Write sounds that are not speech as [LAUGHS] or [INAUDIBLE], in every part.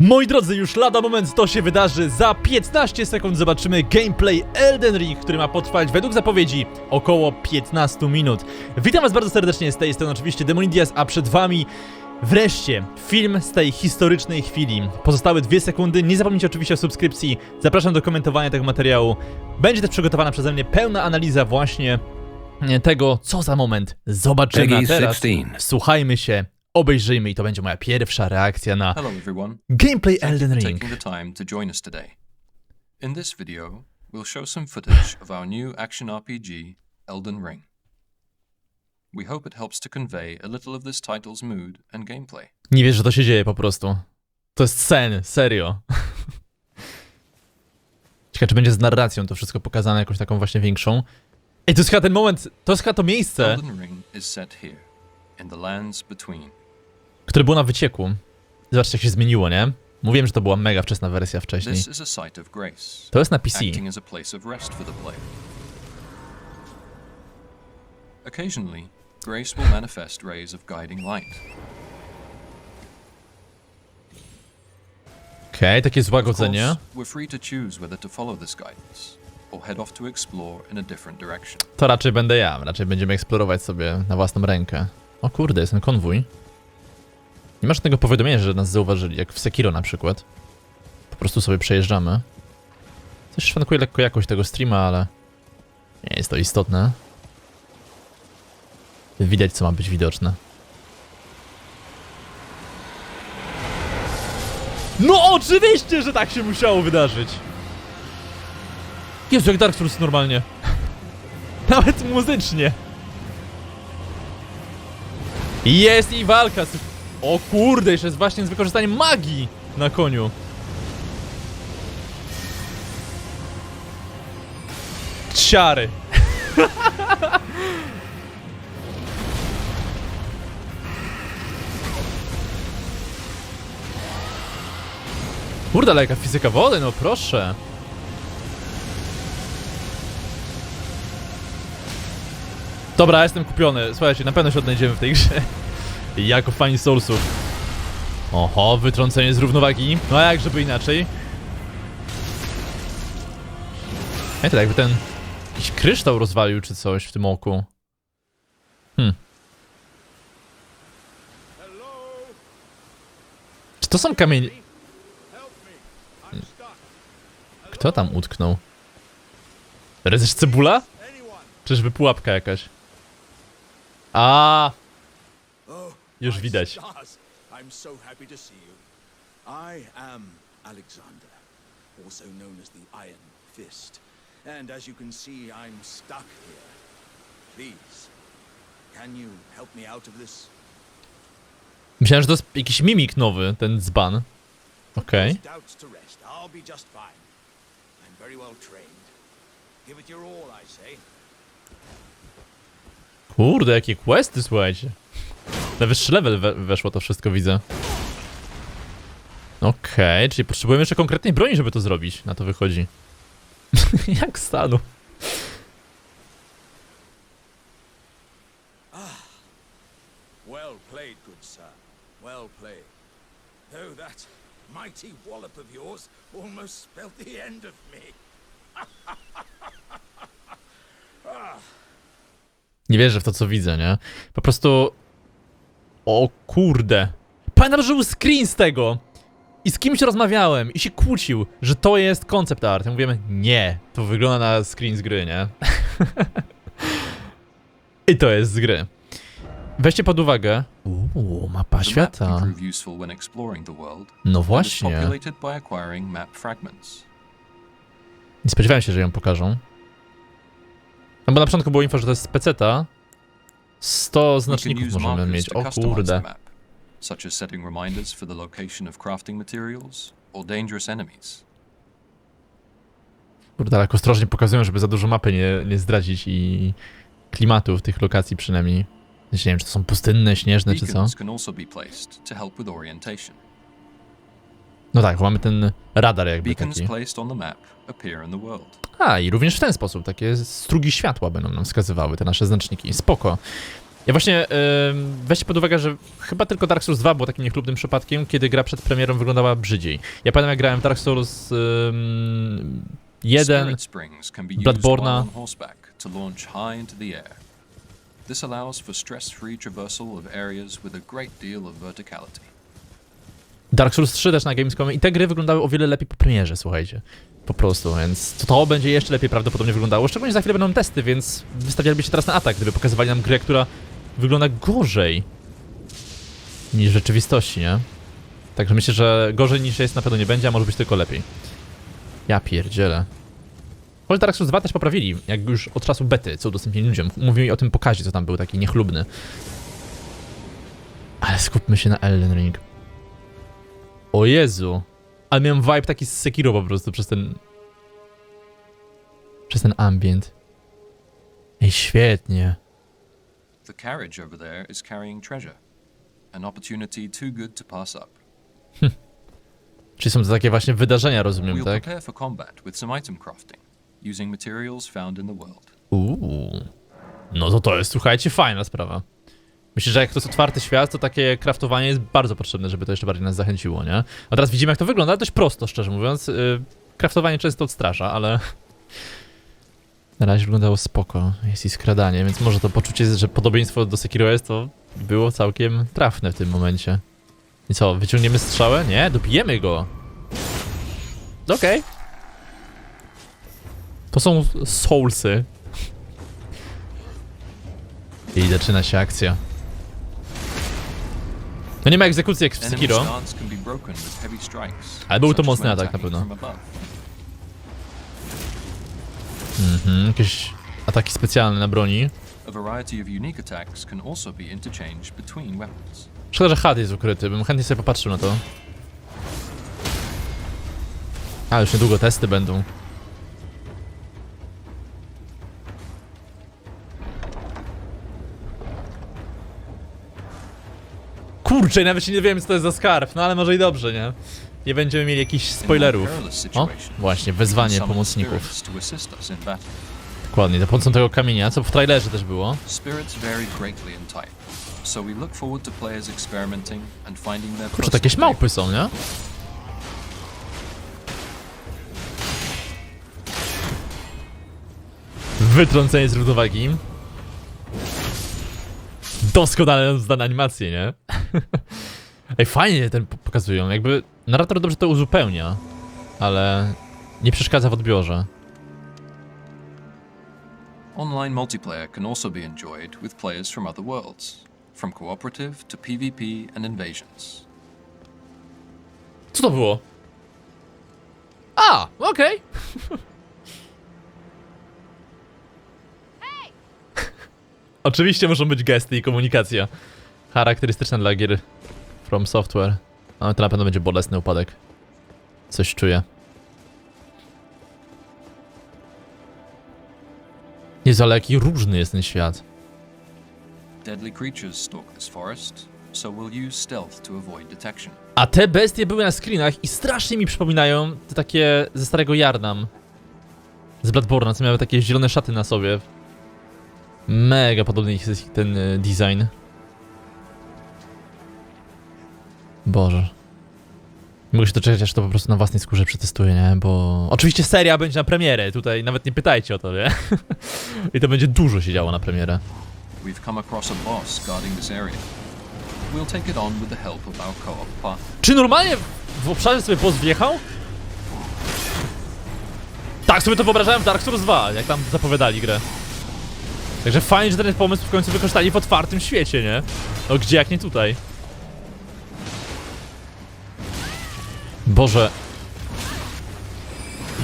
Moi drodzy, już lada moment to się wydarzy. Za 15 sekund zobaczymy gameplay Elden Ring, który ma potrwać według zapowiedzi około 15 minut. Witam was bardzo serdecznie z tej strony oczywiście Demonidias, a przed wami wreszcie film z tej historycznej chwili. Pozostałe dwie sekundy, nie zapomnijcie oczywiście o subskrypcji, zapraszam do komentowania tego materiału. Będzie też przygotowana przeze mnie pełna analiza właśnie tego, co za moment zobaczymy. Teraz 16. słuchajmy się, obejrzyjmy i to będzie moja pierwsza reakcja na Hello everyone. gameplay Elden Ring. taking the time to join us today. In this video, we'll show some footage of our new action RPG, Elden Ring. We hope it helps to convey a little of this title's mood and gameplay. Nie wiesz, że to się dzieje po prostu. To jest sen, serio. [LAUGHS] Ciekawe, czy będzie z narracją to wszystko pokazane jakąś taką właśnie większą. Ej, to jest chyba ten moment, to jest chyba to miejsce, Elden Ring is set here, in the lands between. Które było na wycieku. Zobaczcie, jak się zmieniło, nie? Mówiłem, że to była mega wczesna wersja wcześniej. To jest na PC. Occasionally, grace will manifest rays of guiding light. Okej, takie złagodzenie. To raczej będę ja, raczej będziemy eksplorować sobie na własną rękę. O kurde, jest ten konwój. Nie ma żadnego powiadomienia, że nas zauważyli, jak w Sekiro na przykład. Po prostu sobie przejeżdżamy. Coś szwankuje lekko jakość tego streama, ale nie jest to istotne. Widać, co ma być widoczne. No oczywiście, że tak się musiało wydarzyć! Jezu, jak Dark Souls normalnie. [LAUGHS] Nawet muzycznie. Jest i walka z... O kurde, jeszcze jest właśnie z wykorzystaniem magii na koniu. Ciary. [LAUGHS] Kurde, ale jaka fizyka wody, no proszę. Dobra, jestem kupiony. Słuchajcie, na pewno się odnajdziemy w tej grze. Jako fani Soulsów. Oho, wytrącenie z równowagi. No a jak żeby inaczej? Ej, to jakby ten... Jakiś kryształ rozwalił czy coś w tym oku. Hmm. Czy to są kamienie... Kto tam utknął? Rezesz cebula? Czyżby pułapka jakaś? A, Już widać. I'm so happy to see you. I am Alexander, also known as the Iron Fist. And as you can see, I'm stuck here. Please, can you help me out of this? Myślałem, że to jest jakiś mimik nowy, ten dzban. Okej. Those doubts to rest. I'll be just fine. I'm very well trained. Give it your all, I say. Kurde, jakie questy, słuchajcie. Na wyższy level we weszło to wszystko, widzę. Okej, czyli potrzebujemy jeszcze konkretnej broni, żeby to zrobić. Na to wychodzi. [LAUGHS] Jak stanu. Well played, good sir. Well played. Though that mighty wallop of yours almost spelled the end of me. [LAUGHS] Nie wierzę w to, co widzę, nie? Po prostu... O kurde. Pamiętam, że był screen z tego. I z kimś rozmawiałem i się kłócił, że to jest concept art. Ja mówimy, nie, to wygląda na screen z gry, nie? [LAUGHS] I to jest z gry. Weźcie pod uwagę. Uuu, mapa świata. No właśnie. Nie spodziewałem się, że ją pokażą. No bo na początku było info, że to jest peceta. 100 We can znaczników możemy mieć. O kurde. such as setting reminders for the location of crafting materials or dangerous enemies. Kurde, ale jak ostrożnie pokazują, żeby za dużo mapy nie, nie zdradzić i klimatu w tych lokacji przynajmniej. Nie wiem, czy to są pustynne, śnieżne, czy co? Beacons can also be placed to help with orientation. No tak, mamy ten radar jakby Beacons taki. placed on the map appear in the world. A, i również w ten sposób, takie strugi światła będą nam wskazywały te nasze znaczniki. Spoko. Ja właśnie ym, weźcie pod uwagę, że chyba tylko Dark Souls 2 było takim niechlubnym przypadkiem, kiedy gra przed premierą wyglądała brzydziej. Ja pamiętam jak grałem w Dark Souls ym, 1, Spirit springs can be used Bloodborne'a. while on horseback to launch high into the air. This allows for stress-free traversal of areas with a great deal of verticality. Dark Souls 3 też na Gamescomie i te gry wyglądały o wiele lepiej po premierze, słuchajcie. Po prostu, więc to, to będzie jeszcze lepiej prawdopodobnie wyglądało. Szczególnie za chwilę będą testy, więc wystawialiby się teraz na atak, gdyby pokazywali nam grę, która wygląda gorzej niż w rzeczywistości, nie? Także myślę, że gorzej niż jest na pewno nie będzie, a może być tylko lepiej. Ja pierdzielę. Choć Dark Souls 2 też poprawili, jak już od czasu bety, co udostępnili ludziom. Mówili o tym pokazie, co tam był taki niechlubny. Ale skupmy się na Elden Ring. O Jezu. Ale miałem vibe taki z Sekiro po prostu przez ten... Przez ten ambient. Ej, świetnie. The carriage over there is carrying treasure, an opportunity too good to pass up. [LAUGHS] Czyli są to takie właśnie wydarzenia, rozumiem, We'll tak? prepare for combat with some item crafting, using materials found in the world. Uuu. No to to jest, słuchajcie, fajna sprawa. Myślę, że jak to jest otwarty świat, to takie kraftowanie jest bardzo potrzebne, żeby to jeszcze bardziej nas zachęciło, nie? A teraz widzimy, jak to wygląda, dość prosto, szczerze mówiąc. Yy, kraftowanie często odstrasza, ale... [LAUGHS] Na razie wyglądało spoko. Jest i skradanie, więc może to poczucie, że podobieństwo do Sekiro jest, to było całkiem trafne w tym momencie. I co, wyciągniemy strzałę? Nie, dobijemy go. Okej. To są soulsy. [LAUGHS] I zaczyna się akcja. No nie ma egzekucji jak w Sekiro. Ale był to mocny atak na pewno. Mhm, jakieś ataki specjalne na broni. Szkoda, że had jest ukryty, bym chętnie sobie popatrzył na to. A, już niedługo testy będą. Kurczę, nawet się nie wiem, co to jest za skarb, no ale może i dobrze, nie? Nie będziemy mieli jakichś spoilerów. O, właśnie, we wezwanie pomocników. Dokładnie, za pomocą tego kamienia, co w trailerze też było. Kurczę, jakieś małpy są, nie? Wytrącenie z równowagi. Doskonale zdane animacje, nie? Ej, fajnie ten po- pokazują. Jakby narrator dobrze to uzupełnia, ale nie przeszkadza w odbiorze. Online multiplayer can also be enjoyed with players from other worlds, from cooperative to PvP and invasions. Co to było? A, okej. [LAUGHS] Oczywiście muszą być gesty i komunikacja. Charakterystyczna dla gier From Software. Ale to na pewno będzie bolesny upadek. Coś czuję. Jezu, ale jaki różny jest ten świat. Deadly creatures stalk this forest, so we'll use stealth to avoid detection. A te bestie były na screenach i strasznie mi przypominają te takie ze starego Jarnam. Z Bloodborne'a, co miały takie zielone szaty na sobie. Mega podobny ich jest ten y, design. Boże. Nie mogę się doczekać, aż to po prostu na własnej skórze przetestuję, nie? Bo... Oczywiście seria będzie na premierę, tutaj nawet nie pytajcie o to, nie? [LAUGHS] I to będzie dużo się działo na premierę. We've come across a boss guarding this area. We'll take it on with the help of our co-op partner. Czy normalnie w obszarze sobie boss wjechał? Tak sobie to wyobrażałem w Dark Souls 2, jak tam zapowiadali grę. Także fajnie, że ten pomysł w końcu wykorzystali w otwartym świecie, nie? No gdzie jak nie tutaj? Boże.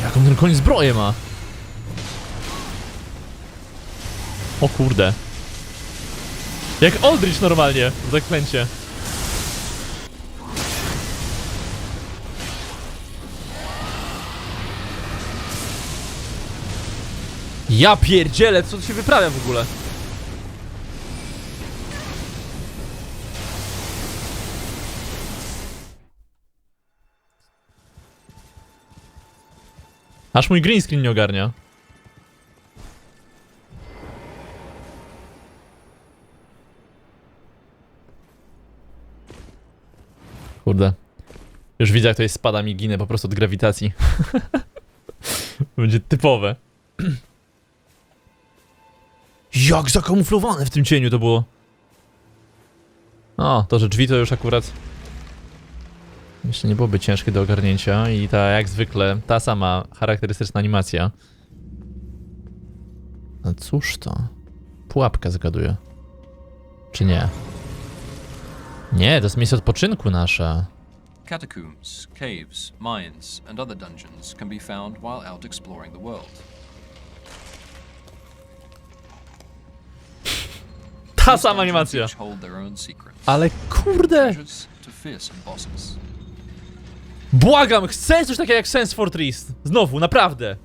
Jaką ten koń zbroję ma? O kurde. Jak Aldrich normalnie w zaklęcie. Ja pierdzielę, co tu się wyprawia w ogóle? Aż mój green screen nie ogarnia. Kurde. Już widzę, jak to jest spada mi ginę po prostu od grawitacji. [LAUGHS] Będzie typowe. [CLEARS THROAT] jak zakamuflowane w tym cieniu to było. O, to, że drzwi to już akurat Myślę, nie byłoby ciężkie do ogarnięcia i ta, jak zwykle, ta sama charakterystyczna animacja. No cóż to? Pułapkę zgaduję. Czy nie? Nie, to jest miejsce odpoczynku nasze. Catacombs, caves, mines, and other dungeons can be found while out exploring the world. Ta sama animacja. Ale kurde! Błagam, chcę coś takiego jak Sense for Trees. Znowu, naprawdę.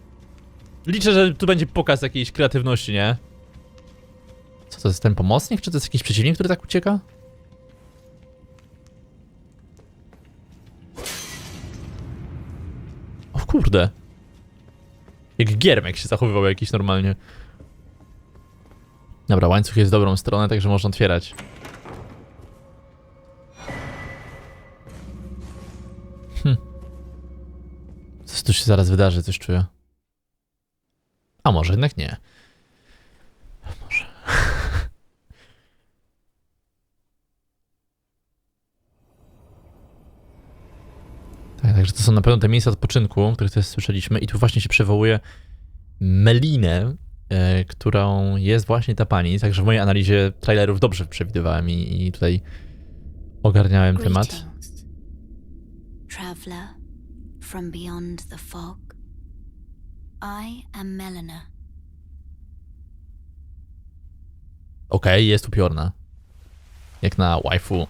Liczę, że tu będzie pokaz jakiejś kreatywności, nie? Co to jest ten pomocnik, czy to jest jakiś przeciwnik, który tak ucieka? O kurde. Jak giermek się zachowywał jakiś normalnie. Dobra, łańcuch jest w dobrą stronę, także można otwierać. Tu się zaraz wydarzy, coś czuję. A może jednak nie. Może. [LAUGHS] Tak, także to są na pewno te miejsca odpoczynku, o których też słyszeliśmy i tu właśnie się przywołuje Melinę, e, którą jest właśnie ta pani, także w mojej analizie trailerów dobrze przewidywałem i, i tutaj ogarniałem temat. Traveler from beyond the fog. I am Melina. Okej, jest upiorna. Jak na waifu.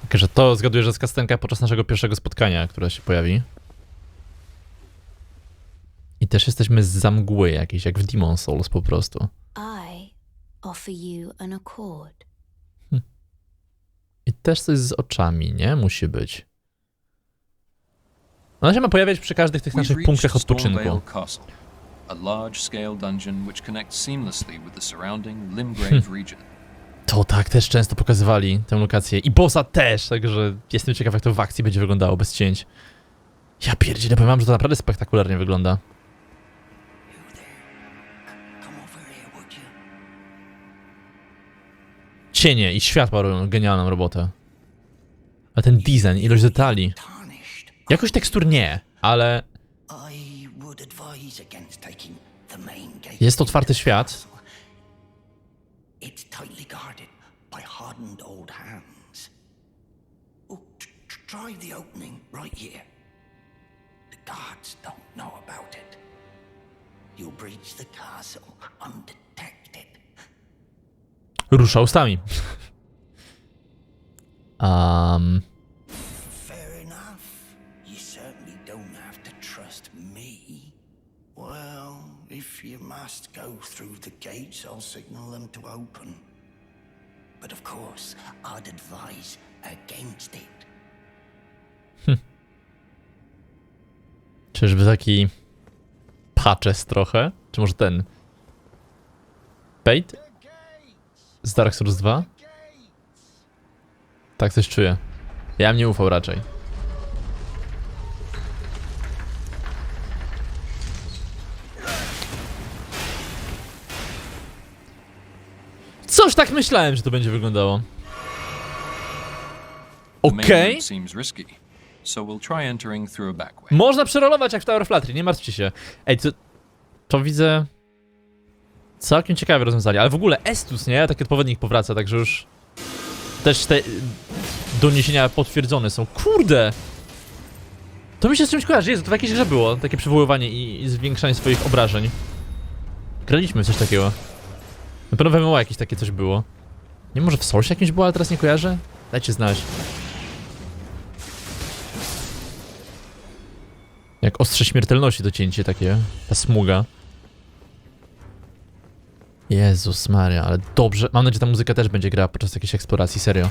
Tylko, że to zgaduję, że jest kastenka podczas naszego pierwszego spotkania, które się pojawi. I też jesteśmy z zamgły jakiejś, jak w Demon Souls po prostu. I offer you an accord. I też coś z oczami, nie? Musi być. Ona się ma pojawiać przy każdych tych naszych punktach odpoczynku. Stormvale Castle, a large-scale dungeon which connects seamlessly with the surrounding. Limgrave [LAUGHS] region. To tak, też często pokazywali tę lokację. I bossa też, także jestem ciekaw, jak to w akcji będzie wyglądało bez cięć. Ja pierdzielę, powiem wam, że to naprawdę spektakularnie wygląda. Cienie i światła robią genialną robotę. A ten design, ilość detali. Jakoś tekstur nie, ale jest otwarty świat. Try the opening right here. The guards don't know about it. You'll breach the castle undetected. Rusza ustami. [LAUGHS] Um, must go through the gates, I'll signal them to open. But of course, I'd advise against it. czyżby taki patches trochę? Czy może ten? Bait? Z Dark Souls 2? Tak coś czuję. Ja bym nie ufał raczej. Coś tak myślałem, że to będzie wyglądało. Okej. Można przerolować jak w Tower of Flattery, nie martwcie się. Ej, to, to widzę całkiem ciekawe rozwiązanie, ale w ogóle Estus, nie? Taki odpowiednik powraca, także już też te doniesienia potwierdzone są. Kurde! To mi się z czymś kojarzy, Jezu, to w jakiejś grze było, takie przywoływanie i, i zwiększanie swoich obrażeń. Graliśmy w coś takiego. Na pewno w MMO jakieś takie coś było. Nie może w Soulsie jakimś było, ale teraz nie kojarzę? Dajcie znać. Jak ostrze śmiertelności docięcie takie, ta smuga. Jezus Maria, ale dobrze. Mam nadzieję, że ta muzyka też będzie grała podczas jakiejś eksploracji, serio.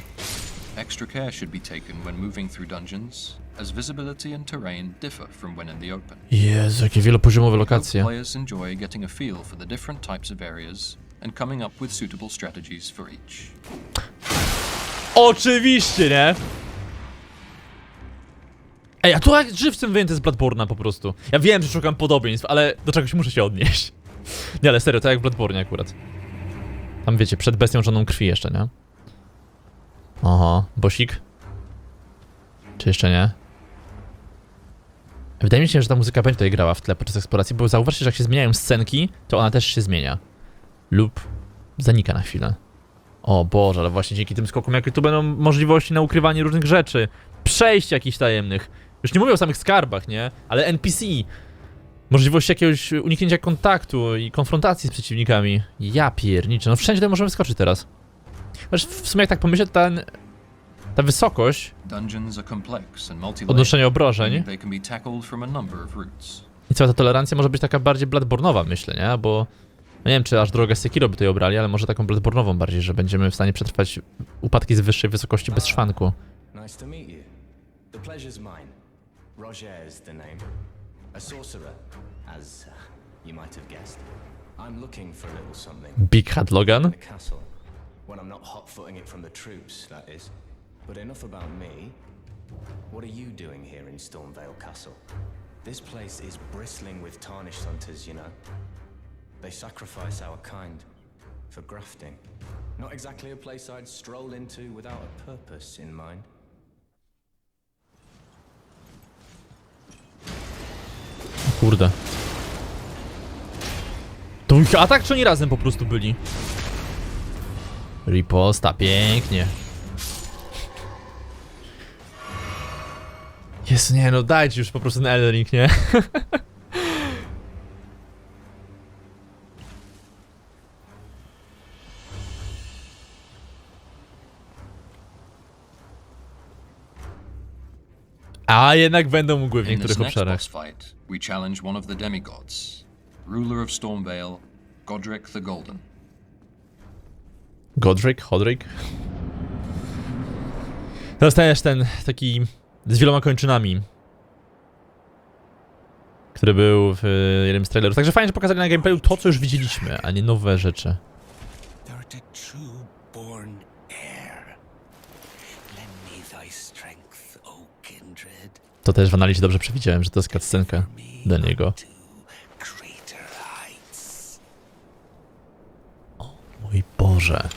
Extra care should be taken when moving through dungeons, as visibility and terrain differ from when in the open. Jezu, jakie wielopoziomowe lokacje. players enjoy getting a feel for the different types of areas and coming up with suitable strategies for each. Oczywiście, nie? Ej, a to jak żywcem wyjęte z Bloodborne'a po prostu. Ja wiem, że szukam podobieństw, ale do czegoś muszę się odnieść. [LAUGHS] Nie, ale serio, to jak w Bloodborne akurat. Tam wiecie, przed bestią żoną krwi jeszcze, nie? Oho, bosik? Czy jeszcze nie? Wydaje mi się, że ta muzyka będzie tutaj grała w tle podczas eksploracji, bo zauważcie, że jak się zmieniają scenki, to ona też się zmienia. Lub zanika na chwilę. O Boże, ale właśnie dzięki tym skokom, jakie tu będą możliwości na ukrywanie różnych rzeczy, przejść jakichś tajemnych. Już nie mówię o samych skarbach, nie? Ale NPC. Możliwość jakiegoś uniknięcia kontaktu i konfrontacji z przeciwnikami. Ja pierniczę, no wszędzie tutaj możemy skoczyć teraz. Chociaż w sumie jak tak pomyślę, ten, ta wysokość, odnoszenie obrażeń i cała ta tolerancja może być taka bardziej bladbornowa, myślę, nie? Bo no nie wiem, czy aż drogę Sekiro by tutaj obrali, ale może taką bladbornową bardziej, że będziemy w stanie przetrwać upadki z wyższej wysokości bez szwanku. Nice to meet you. The pleasure's mine. Roger is the name. A sorcerer, as uh, you might have guessed. I'm looking for a little something Big Hat Logan. in the castle. When I'm not hot-footing it from the troops, that is. But enough about me. What are you doing here in Stormvale Castle? This place is bristling with tarnished hunters, you know. They sacrifice our kind for grafting. Not exactly a place I'd stroll into without a purpose in mind. Kurde. To ich atak, czy oni razem po prostu byli? Riposta, pięknie. Jest, nie no, dajcie już po prostu ten Elden Ring, nie? [LAUGHS] A jednak będą mgły w In this niektórych next obszarach. boss fight, we challenge one of the demigods, ruler of Stormvale, Godric the Golden. Godric, Hodric. Dostajesz ten taki z wieloma kończynami, który był w e, jednym z trailerów. Także fajnie, że pokazali na gameplayu to, co już widzieliśmy, a nie nowe rzeczy. Thou art a true To też w analizie dobrze przewidziałem, że to jest cutscenka do niego. Heights. Mój Boże.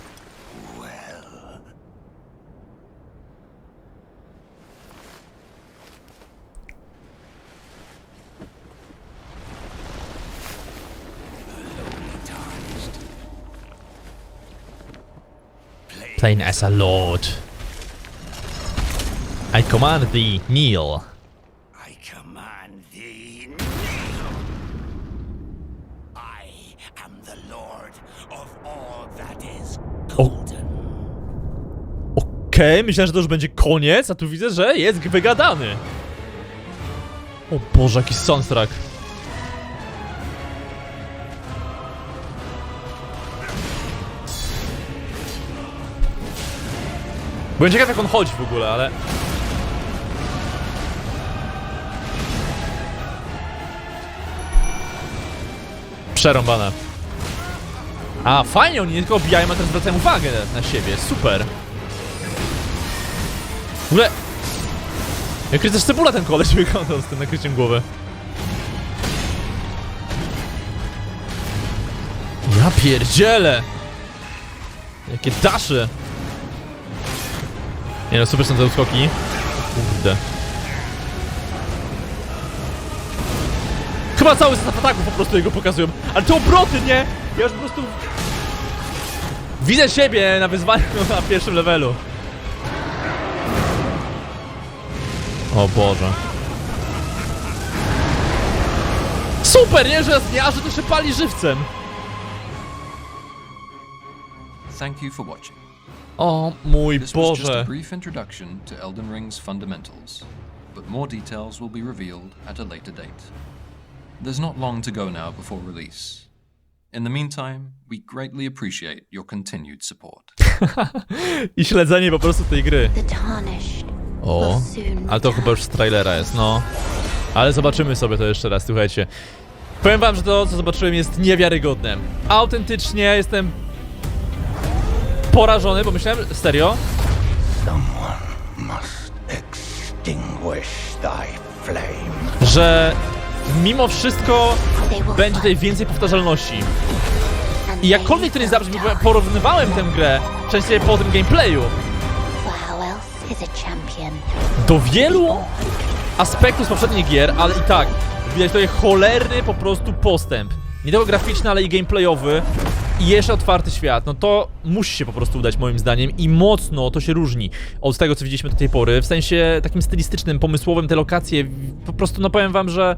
Plain as a lord. I command thee, kneel. I command thee. I am the lord of all that is golden. Okej, myślałem, że to już będzie koniec, a tu widzę, że jest wygadany. O Boże, jaki soundtrack. Byłem ciekaw jak on chodzi w ogóle, ale... Przerąbane. A, fajnie, oni nie tylko obijają, a teraz zwracają uwagę na siebie, super. Ogóle... Jak też cebula ten koleś wyglądał z tym nakryciem głowy. Ja pierdzielę! Jakie dasze! Nie no, super są te uskoki. Kurde. Chyba cały zestaw ataków po prostu jego pokazują. Ale te obroty, nie? Ja już po prostu... Widzę siebie na wyzwaniu na pierwszym levelu. O Boże. Super, nie? Że, nie, a że to się pali żywcem. Thank you for watching. O mój This was just a Boże. brief introduction to Elden Ring's fundamentals, but more details will be revealed at a later date. There's not long to go now before release. In the meantime, we greatly appreciate your continued support. [LAUGHS] I śledzenie po prostu tej gry. The tarnished O, ale to chyba już z trailera jest, no. Ale zobaczymy sobie to jeszcze raz, słuchajcie. Powiem wam, że to, co zobaczyłem, jest niewiarygodne. Autentycznie jestem porażony, bo myślałem, serio, że mimo wszystko będzie tutaj więcej powtarzalności. I jakkolwiek to nie zabrzmi, porównywałem tę grę częściej po tym gameplayu do wielu aspektów z poprzednich gier, ale i tak widać tutaj cholerny po prostu postęp. Nie tylko graficzny, ale i gameplayowy i jeszcze otwarty świat. No to musi się po prostu udać moim zdaniem i mocno to się różni od tego, co widzieliśmy do tej pory. W sensie takim stylistycznym, pomysłowym, te lokacje, po prostu no powiem wam, że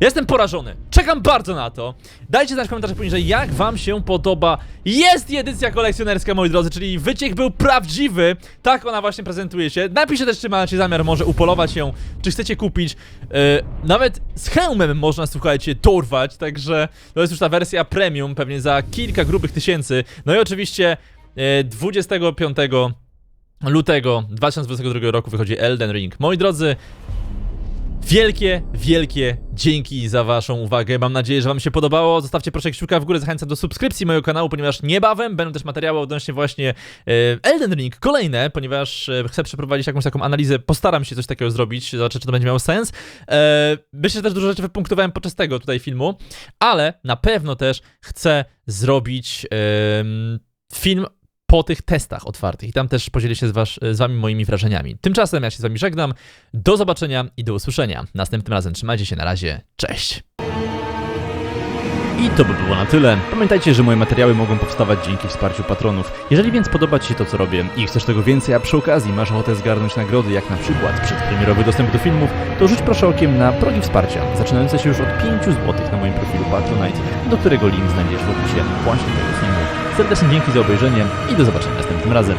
Jestem porażony. Czekam bardzo na to. Dajcie znać w komentarzach poniżej, jak wam się podoba. Jest edycja kolekcjonerska, moi drodzy, czyli wyciek był prawdziwy. Tak ona właśnie prezentuje się. Napiszcie też, czy macie zamiar może upolować ją, czy chcecie kupić. Yy, nawet z hełmem można, słuchajcie, dorwać, także to jest już ta wersja premium, pewnie za kilka grubych tysięcy. No i oczywiście yy, 25 lutego 2022 roku wychodzi Elden Ring. Moi drodzy, Wielkie, wielkie dzięki za waszą uwagę. Mam nadzieję, że wam się podobało. Zostawcie proszę kciuka w górę, zachęcam do subskrypcji mojego kanału, ponieważ niebawem będą też materiały odnośnie właśnie e, Elden Ring, kolejne, ponieważ e, chcę przeprowadzić jakąś taką analizę, postaram się coś takiego zrobić, zobaczę, czy to będzie miało sens. E, myślę, że też dużo rzeczy wypunktowałem podczas tego tutaj filmu, ale na pewno też chcę zrobić film po tych testach otwartych i tam też podzielę się z, was, z wami moimi wrażeniami. Tymczasem ja się z wami żegnam, do zobaczenia i do usłyszenia. Następnym razem trzymajcie się, na razie, cześć! I to by było na tyle. Pamiętajcie, że moje materiały mogą powstawać dzięki wsparciu patronów. Jeżeli więc podoba Ci się to, co robię i chcesz tego więcej, a przy okazji masz ochotę zgarnąć nagrody, jak na przykład przedpremierowy dostęp do filmów, to rzuć proszę okiem na progi wsparcia, zaczynające się już od 5 zł na moim profilu Patronite, do którego link znajdziesz w opisie właśnie tego filmu. Serdecznie dzięki za obejrzenie i do zobaczenia następnym razem.